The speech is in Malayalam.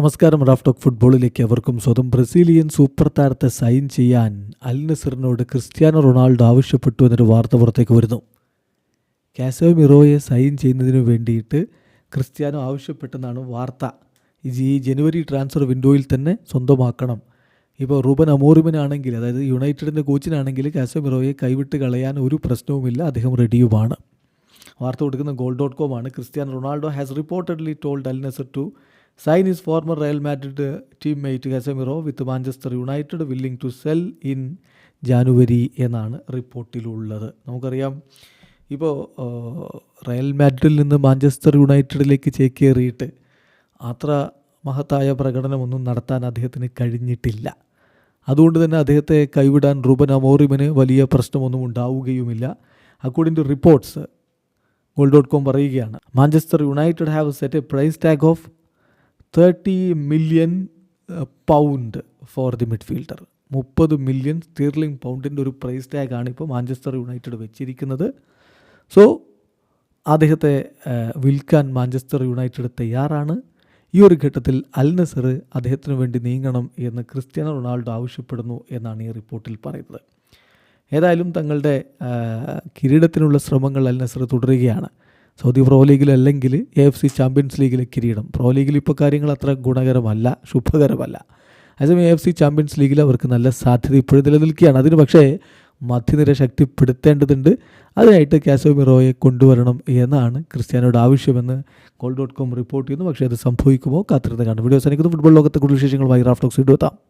നമസ്കാരം റാഫ് ടോക്ക് ഫുട്ബോളിലേക്ക് അവർക്കും സ്വന്തം ബ്രസീലിയൻ സൂപ്പർ താരത്തെ സൈൻ ചെയ്യാൻ അൽ നസറിനോട് ക്രിസ്ത്യാനോ റൊണാൾഡോ ആവശ്യപ്പെട്ടു എന്നൊരു വാർത്ത പുറത്തേക്ക് വരുന്നു. കാസോ മിറോയെ സൈൻ ചെയ്യുന്നതിന് വേണ്ടിയിട്ട് ക്രിസ്ത്യാനോ ആവശ്യപ്പെട്ടെന്നാണ് വാർത്ത. ഈ ജനുവരി ട്രാൻസ്ഫർ വിൻഡോയിൽ തന്നെ സ്വന്തമാക്കണം. ഇപ്പോൾ റൂബൻ അമോറിമനാണെങ്കിൽ അതായത് യുണൈറ്റഡിന്റെ കോച്ചിനാണെങ്കിൽ കാസോ മിറോയെ കൈവിട്ട് കളയാൻ ഒരു പ്രശ്നവുമില്ല അദ്ദേഹം റെഡിയുമാണ്. വാർത്ത കൊടുക്കുന്ന ഗോൾ ഡോട്ട് കോം ആണ് Cristiano Ronaldo has reportedly told Al Nassr to sign his former Real Madrid team mate Casemiro with Manchester United willing to sell in January എന്നാണ് റിപ്പോർട്ടിലുള്ളത്. നമുക്കറിയാം ഇപ്പോൾ റയൽ മാഡ്രിഡിൽ നിന്ന് മാഞ്ചസ്റ്റർ യുണൈറ്റഡിലേക്ക് ചേക്കേറിയിട്ട് അത്ര മഹത്തായ പ്രകടനമൊന്നും നടത്താൻ അദ്ദേഹത്തിന് കഴിഞ്ഞിട്ടില്ല. അതുകൊണ്ട് തന്നെ അദ്ദേഹത്തെ കൈവിടാൻ റൂബൻ അമോറിമിന് വലിയ പ്രശ്നമൊന്നും ഉണ്ടാവുകയുമില്ല. According to reports Goal dot com പറയുകയാണ് Manchester United have set a price tag of thirty million pound for the midfielder മുപ്പത് മില്യൺ സ്റ്റീർലിംഗ് പൗണ്ടിന്റെ ഒരു പ്രൈസ് ടാഗാണ് ഇപ്പോൾ മാഞ്ചസ്റ്റർ യുണൈറ്റഡ് വെച്ചിരിക്കുന്നത്. സോ അദ്ദേഹത്തെ ആ, വിൽക്കാൻ മാഞ്ചസ്റ്റർ യുണൈറ്റഡ് തയ്യാറാണ്. ഈ ഒരു ഘട്ടത്തിൽ അൽ നസർ അദ്ദേഹത്തിന് വേണ്ടി നീങ്ങണം എന്ന് ക്രിസ്ത്യാനോ റൊണാൾഡോ ആവശ്യപ്പെടുന്നു എന്നാണ് ഈ റിപ്പോർട്ടിൽ പറയുന്നത്. ഏതായാലും തങ്ങളുടെ ആ, കിരീടത്തിനുള്ള ശ്രമങ്ങൾ അൽ നസർ തുടരുകയാണ്. സൗദി പ്രോ ലീഗിൽ അല്ലെങ്കിൽ എ എഫ് സി ചാമ്പ്യൻസ് ലീഗിലെ കിരീടം. പ്രോ ലീഗിൽ ഇപ്പോൾ കാര്യങ്ങൾ അത്ര ഗുണകരമല്ല ശുഭകരമല്ല. അതേസമയം എ എഫ് സി ചാമ്പ്യൻസ് ലീഗിൽ അവർക്ക് നല്ല സാധ്യത ഇപ്പോഴും നിലനിൽക്കുകയാണ്. അതിന് പക്ഷേ മധ്യനിര ശക്തിപ്പെടുത്തേണ്ടതുണ്ട്. അതിനായിട്ട് കാസോമിറോയെ കൊണ്ടുവരണം എന്നാണ് ക്രിസ്ത്യാനോയുടെ ആവശ്യമെന്ന് കോൾ ഡോട്ട് കോം റിപ്പോർട്ട് ചെയ്യുന്നു. പക്ഷേ അത് സംഭവിക്കുമോ കാത്തിരുന്ന് കാണും. വീഡിയോ സനിക്കുന്നു ഫുട്ബോൾ ലോകത്തെ കൂടുതൽ വിശേഷങ്ങളുമായി റാഫ്റ്റോക്സ് ഇടുവെത്താം